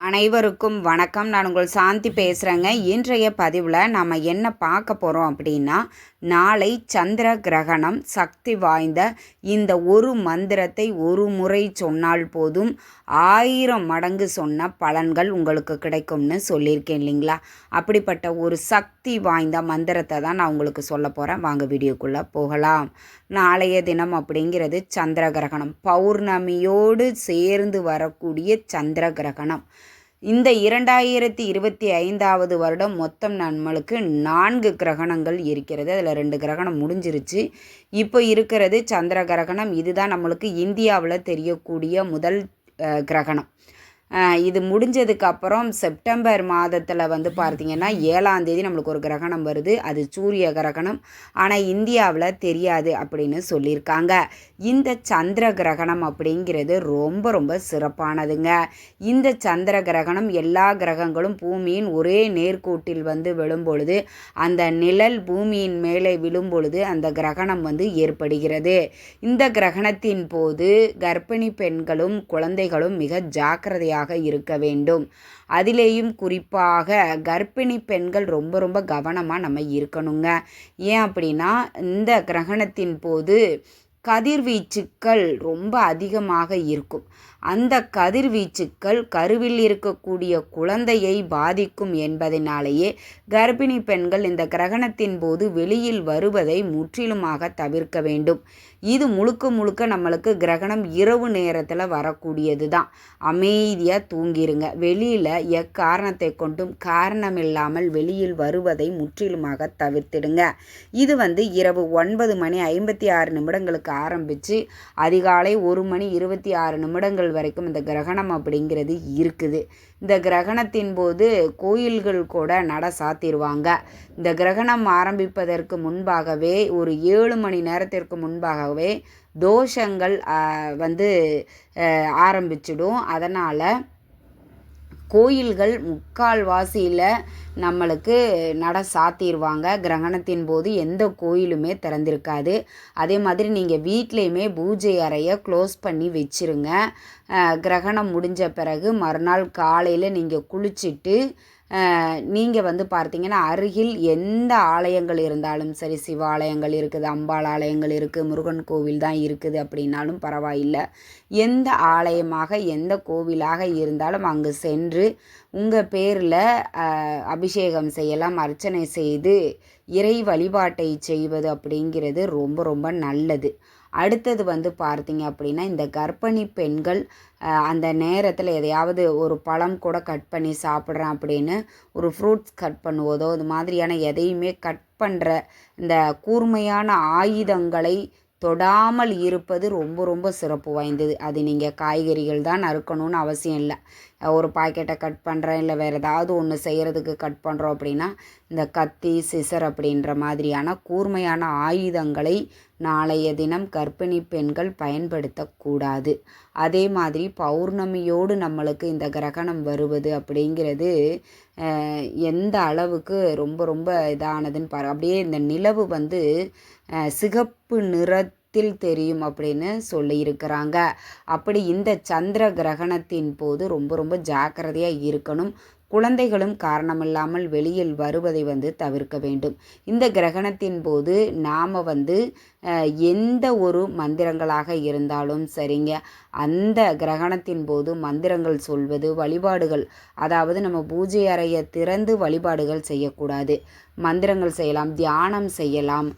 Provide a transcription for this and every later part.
அனைவருக்கும் வணக்கம். நான் உங்கள் சாந்தி பேசுகிறேங்க இன்றைய பதிவில் நாம் என்ன பார்க்க போகிறோம் அப்படின்னா நாளை சந்திர கிரகணம் சக்தி வாய்ந்த இந்த ஒரு மந்திரத்தை ஒரு முறை சொன்னால் போதும் ஆயிரம் மடங்கு சொன்ன பலன்கள் உங்களுக்கு கிடைக்கும்னு சொல்லியிருக்கேன் இல்லைங்களா? அப்படிப்பட்ட ஒரு சக்தி வாய்ந்த மந்திரத்தை தான் நான் உங்களுக்கு சொல்ல போகிறேன் வாங்க வீடியோக்குள்ளே போகலாம். நாளைய தினம் அப்படிங்கிறது சந்திர கிரகணம். பௌர்ணமியோடு சேர்ந்து வரக்கூடிய சந்திர கிரகணம். இந்த இரண்டாயிரத்தி இருபத்தி ஐந்தாவது வருடம் மொத்தம் நம்மளுக்கு நான்கு கிரகணங்கள் இருக்கிறது. அதில் ரெண்டு கிரகணம் முடிஞ்சிருச்சு. இப்போ இருக்கிறது சந்திர கிரகணம் இதுதான் நம்மளுக்கு இந்தியாவில் தெரியக்கூடிய முதல் கிரகணம். இது முடிஞ்சதுக்கப்புறம் செப்டம்பர் மாதத்தில் வந்து பார்த்திங்கன்னா ஏழாம் தேதி நம்மளுக்கு ஒரு கிரகணம் வருது. அது சூரிய கிரகணம். ஆனால் இந்தியாவில் தெரியாது அப்படின்னு சொல்லியிருக்காங்க. இந்த சந்திர கிரகணம் அப்படிங்கிறது ரொம்ப ரொம்ப சிறப்பானதுங்க. இந்த சந்திர கிரகணம் எல்லா கிரகங்களும் பூமியின் ஒரே நேர்கோட்டில் வந்து விழும்பொழுது அந்த நிழல் பூமியின் மேலே விழும்பொழுது அந்த கிரகணம் வந்து ஏற்படுகிறது. இந்த கிரகணத்தின் போது கர்ப்பிணி பெண்களும் குழந்தைகளும் மிக ஜாக்கிரதையாக ஜாக்கிரதையாக இருக்க வேண்டும். அதிலேயும் குறிப்பாக கர்ப்பிணி பெண்கள் ரொம்ப ரொம்ப கவனமாக நம்ம இருக்கணுங்க. ஏன் அப்படின்னா இந்த கிரகணத்தின் போது கதிர்வீச்சுக்கள் ரொம்ப அதிகமாக இருக்கும். அந்த கதிர்வீச்சுக்கள் கருவில் இருக்கக்கூடிய குழந்தையை பாதிக்கும் என்பதனாலேயே கர்ப்பிணி பெண்கள் இந்த கிரகணத்தின் போது வெளியில் வருவதை முற்றிலுமாக தவிர்க்க வேண்டும். இது முழுக்க முழுக்க நம்மளுக்கு கிரகணம் இரவு நேரத்தில் வரக்கூடியது தான். அமைதியாக தூங்கிருங்க. வெளியில் எக்காரணத்தை கொண்டும் காரணம் இல்லாமல் வெளியில் வருவதை முற்றிலுமாக தவிர்த்திடுங்க. இது வந்து இரவு ஒன்பது மணி ஐம்பத்தி ஆறு நிமிடங்களுக்கு ஆரம்பித்து அதிகாலை ஒரு மணி இருபத்தி ஆறு நிமிடங்கள் வரைக்கும் இந்த கிரகணம் அப்படிங்கிறது இருக்குது. இந்த கிரகணத்தின் போது கோயில்கள் கூட நட சாத்திடுவாங்க இந்த கிரகணம் ஆரம்பிப்பதற்கு முன்பாகவே ஒரு ஏழு மணி நேரத்திற்கு முன்பாகவே தோஷங்கள் வந்து ஆரம்பிச்சிடும். அதனால் கோயில்கள் முக்கால்வாசியில் நம்மளுக்கு நட சாத்திடுவாங்க கிரகணத்தின் போது எந்த கோயிலுமே திறந்திருக்காது. அதே மாதிரி நீங்கள் வீட்லேயுமே பூஜை அறையை க்ளோஸ் பண்ணி வச்சுருங்க. கிரகணம் முடிஞ்ச பிறகு மறுநாள் காலையில் நீங்கள் குளிச்சுட்டு நீங்கள் வந்து பார்த்தீங்கன்னா அருகில் எந்த ஆலயங்கள் இருந்தாலும் சரி சிவாலயங்கள் இருக்குது அம்பாள் ஆலயங்கள் இருக்குது முருகன் கோவில் தான் இருக்குது அப்படின்னாலும் பரவாயில்லை. எந்த ஆலயமாக எந்த கோவிலாக இருந்தாலும் அங்கு சென்று உங்கள் பேரில் அபிஷேகம் செய்யலாம் அர்ச்சனை செய்து இறை வழிபாட்டை செய்வது அப்படிங்கிறது ரொம்ப ரொம்ப நல்லது. அடுத்தது வந்து பார்த்தீங்க அப்படின்னா இந்த கர்ப்பிணி பெண்கள் அந்த நேரத்தில் எதையாவது ஒரு பழம் கூட கட் பண்ணி சாப்பிட்றேன் அப்படின்னு ஒரு ஃப்ரூட்ஸ் கட் பண்ணுவதோ இது மாதிரியான எதையுமே கட் பண்ணுற இந்த கூர்மையான ஆயுதங்களை தொடாமல் இருப்பது ரொம்ப ரொம்ப சிறப்பு வாய்ந்தது. அது நீங்கள் காய்கறிகள் தான் நறுக்கணும்னு அவசியம் இல்லை. ஒரு பாக்கெட்டை கட் பண்ணுறேன் இல்லை வேறு ஏதாவது ஒன்று செய்கிறதுக்கு கட் பண்ணுறோம் அப்படின்னா இந்த கத்தி சிசர் அப்படின்ற மாதிரியான கூர்மையான ஆயுதங்களை நாளைய தினம் கர்ப்பிணி பெண்கள் பயன்படுத்தக்கூடாது அதே மாதிரி பௌர்ணமியோடு நம்மளுக்கு இந்த கிரகணம் வருவது அப்படிங்கிறது எந்த அளவுக்கு ரொம்ப ரொம்ப இதானதுன்னு பாரு. அப்படியே இந்த நிலவு வந்து சிகப்பு நிறத்தில் தெரியும் அப்படின்னு சொல்லியிருக்கிறாங்க. அப்படி இந்த சந்திர கிரகணத்தின் போது ரொம்ப ரொம்ப ஜாக்கிரதையாக இருக்கணும். குழந்தைகளும் காரணமில்லாமல் வெளியில் வருவதை வந்து தவிர்க்க வேண்டும். இந்த கிரகணத்தின் போது நாம் வந்து எந்த ஒரு மந்திரங்களாக இருந்தாலும் சரிங்க. அந்த கிரகணத்தின் போது மந்திரங்கள் சொல்வது வழிபாடுகள் அதாவது நம்ம பூஜை அறையை திறந்து வழிபாடுகள் செய்யக்கூடாது. மந்திரங்கள் செய்யலாம் தியானம் செய்யலாம்.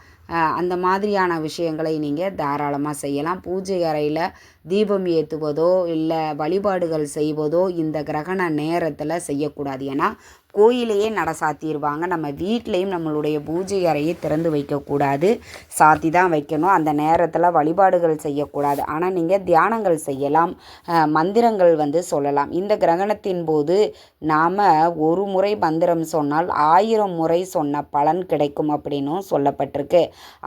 அந்த மாதிரியான விஷயங்களை நீங்கள் தாராளமாக செய்யலாம். பூஜை அறையில் தீபம் ஏற்றுவதோ இல்லை வழிபாடுகள் செய்வதோ இந்த கிரகண நேரத்தில் செய்யக்கூடாது. ஏன்னா கோயிலையே நட சாத்திடுவாங்க நம்ம வீட்லேயும் நம்மளுடைய பூஜை அறையை திறந்து வைக்கக்கூடாது. சாத்தி தான் வைக்கணும். அந்த நேரத்தில் வழிபாடுகள் செய்யக்கூடாது. ஆனால் நீங்கள் தியானங்கள் செய்யலாம். மந்திரங்கள் வந்து சொல்லலாம். இந்த கிரகணத்தின் போது நாம் ஒரு முறை மந்திரம் சொன்னால் ஆயிரம் முறை சொன்ன பலன் கிடைக்கும் அப்படின்னும் சொல்லப்பட்டிருக்கு.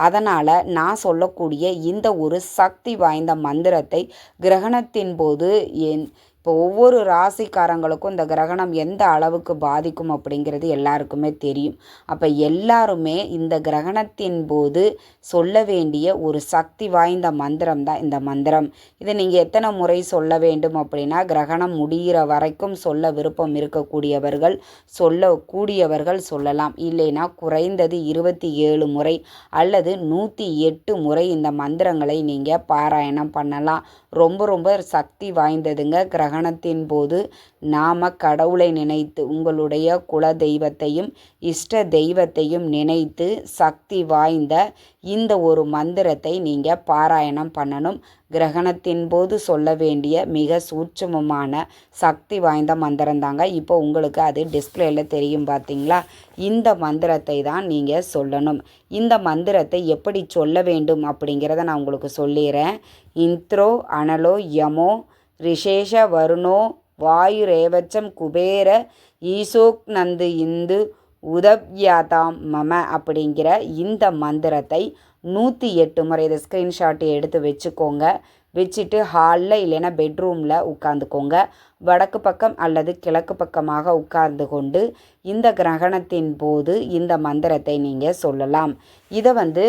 அதனால் நான் சொல்லக்கூடிய இந்த ஒரு சக்தி வாய்ந்த மந்திரத்தை கிரகணத்தின் போது என் இப்போ ஒவ்வொரு ராசிக்காரங்களுக்கும் இந்த கிரகணம் எந்த அளவுக்கு பாதிக்கும் அப்படிங்கிறது எல்லாருக்குமே தெரியும். அப்போ எல்லாருமே இந்த கிரகணத்தின் போது சொல்ல வேண்டிய ஒரு சக்தி வாய்ந்த மந்திரம் தான் இந்த மந்திரம். இதை நீங்கள் எத்தனை முறை சொல்ல வேண்டும் அப்படின்னா கிரகணம் முடிகிற வரைக்கும் சொல்ல விருப்பம் இருக்கக்கூடியவர்கள் சொல்லக்கூடியவர்கள் சொல்லலாம். இல்லைன்னா குறைந்தது இருபத்தி ஏழு முறை அல்லது நூற்றி எட்டு முறை இந்த மந்திரங்களை நீங்கள் பாராயணம் பண்ணலாம். ரொம்ப ரொம்ப சக்தி வாய்ந்ததுங்க கிரகணத்தின் போது நாம் கடவுளை நினைத்து உங்களுடைய குல தெய்வத்தையும் இஷ்ட தெய்வத்தையும் நினைத்து சக்தி வாய்ந்த இந்த ஒரு மந்திரத்தை நீங்கள் பாராயணம் பண்ணணும். கிரகணத்தின் போது சொல்ல வேண்டிய மிக சூட்சமமான சக்தி வாய்ந்த மந்திரம் தாங்க. இப்போ உங்களுக்கு அது டிஸ்பிளேயில் தெரியும் பார்த்தீங்களா இந்த மந்திரத்தை தான் நீங்கள் சொல்லணும். இந்த மந்திரத்தை எப்படி சொல்ல வேண்டும் அப்படிங்கிறத நான் உங்களுக்கு சொல்லிடுறேன் இன்த்ரோ அனலோ யமோ ரிஷேஷ வருணோ வாயுரேவச்சம் குபேர ஈசோக் நந்து இந்து உதவ்யாதாம் மம அப்படிங்கிற இந்த மந்திரத்தை நூற்றி எட்டு முறை இதை ஸ்க்ரீன்ஷாட்டு எடுத்து வச்சுக்கோங்க. வச்சுட்டு ஹாலில் இல்லைன்னா பெட்ரூமில் உட்காந்துக்கோங்க வடக்கு பக்கம் அல்லது கிழக்கு பக்கமாக உட்கார்ந்து கொண்டு இந்த கிரகணத்தின் போது இந்த மந்திரத்தை நீங்கள் சொல்லலாம். இதை வந்து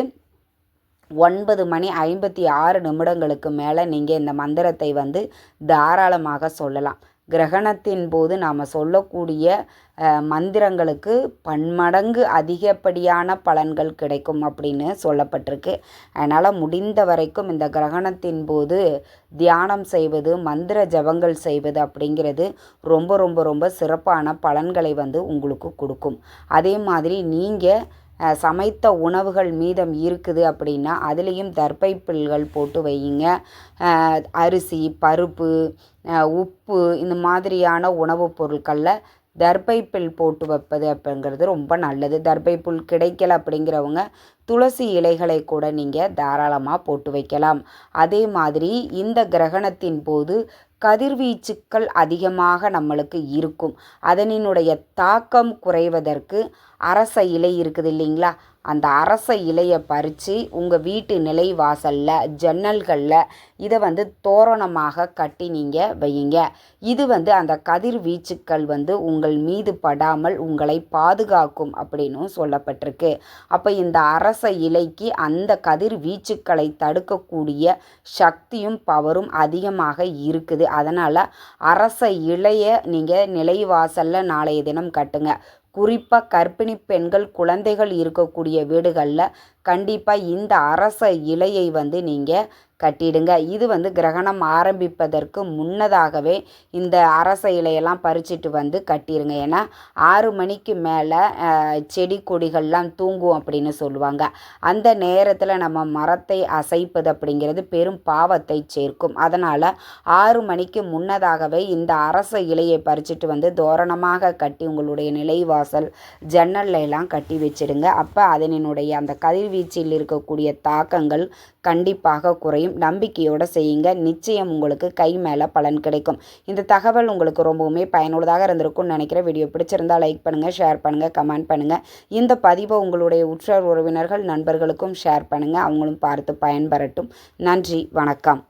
ஒன்பது மணி ஐம்பத்தி ஆறு நிமிடங்களுக்கு மேலே நீங்கள் இந்த மந்திரத்தை வந்து தாராளமாக சொல்லலாம். கிரகணத்தின் போது நாம் சொல்லக்கூடிய மந்திரங்களுக்கு பன்மடங்கு அதிகப்படியான பலன்கள் கிடைக்கும் அப்படின்னு சொல்லப்பட்டிருக்கு. அதனால் முடிந்த வரைக்கும் இந்த கிரகணத்தின் போது தியானம் செய்வது மந்திர ஜபங்கள் செய்வது அப்படிங்கிறது ரொம்ப ரொம்ப ரொம்ப சிறப்பான பலன்களை வந்து உங்களுக்கு கொடுக்கும். அதே மாதிரி நீங்கள் சமைத்த உணவுகள் மீதம் இருக்குது அப்படின்னா அதுலேயும் தர்பை புல்கள் போட்டு வையுங்க. அரிசி பருப்பு உப்பு இந்த மாதிரியான உணவுப் பொருட்களில் தர்பை புல் போட்டு வைப்பது அப்படிங்கிறது ரொம்ப நல்லது. தர்பை புல் கிடைக்கல அப்படிங்கிறவங்க துளசி இலைகளை கூட நீங்கள் தாராளமாக போட்டு வைக்கலாம். அதே மாதிரி இந்த கிரகணத்தின் போது கதிர்வீச்சுக்கள் அதிகமாக நம்மளுக்கு இருக்கும். அதனினுடைய தாக்கம் குறைவதற்கு அரச இலை இருக்குது இல்லைங்களா? அந்த அரச இலையை பறித்து உங்கள் வீட்டு நிலைவாசலில் ஜன்னல்களில் இதை வந்து தோரணமாக கட்டி நீங்கள் வையுங்க. இது வந்து அந்த கதிர்வீச்சுக்கள் வந்து உங்கள் மீது படாமல் உங்களை பாதுகாக்கும் அப்படின்னும் சொல்லப்பட்டிருக்கு. அப்போ இந்த அரச இலைக்கு அந்த கதிர்வீச்சுக்களை தடுக்கக்கூடிய சக்தியும் பவரும் அதிகமாக இருக்குது. அதனால் அரச இலையை நீங்கள் நிலைவாசலில் நாளைய தினம் கட்டுங்க. குறிப்பாக கர்ப்பிணி பெண்கள் குழந்தைகள் இருக்கக்கூடிய வீடுகளில் கண்டிப்பாக இந்த அரச இலையை வந்து நீங்கள் கட்டிடுங்க. இது வந்து கிரகணம் ஆரம்பிப்பதற்கு முன்னதாகவே இந்த அரச இலையெல்லாம் பறிச்சிட்டு வந்து கட்டிடுங்க ஏன்னா ஆறு மணிக்கு மேலே செடி கொடிகள்லாம் தூங்கும் அப்படின்னு சொல்லுவாங்க. அந்த நேரத்தில் நம்ம மரத்தை அசைப்பது அப்படிங்கிறது பெரும் பாவத்தை சேர்க்கும். அதனால் ஆறு மணிக்கு முன்னதாகவே இந்த அரச இலையை பறிச்சிட்டு வந்து தோரணமாக கட்டி உங்களுடைய நிலைவாசல் ஜன்னல்லாம் கட்டி வச்சிடுங்க. அப்போ அதனினுடைய அந்த கதிர் கதிர்வீச்சில் இருக்கக்கூடிய தாக்கங்கள் கண்டிப்பாக குறையும். நம்பிக்கையோடு செய்யுங்க. நிச்சயம் உங்களுக்கு கை மேலே பலன் கிடைக்கும். இந்த தகவல் உங்களுக்கு ரொம்பவுமே பயனுள்ளதாக இருந்திருக்கும்னு நினைக்கிற வீடியோ பிடிச்சிருந்தா லைக் பண்ணுங்கள் ஷேர் பண்ணுங்கள் கமெண்ட் பண்ணுங்கள் இந்த பதிவை உங்களுடைய உற்றார் உறவினர்கள் நண்பர்களுக்கும் ஷேர் பண்ணுங்கள் அவங்களும் பார்த்து பயன்பெறட்டும். நன்றி வணக்கம்.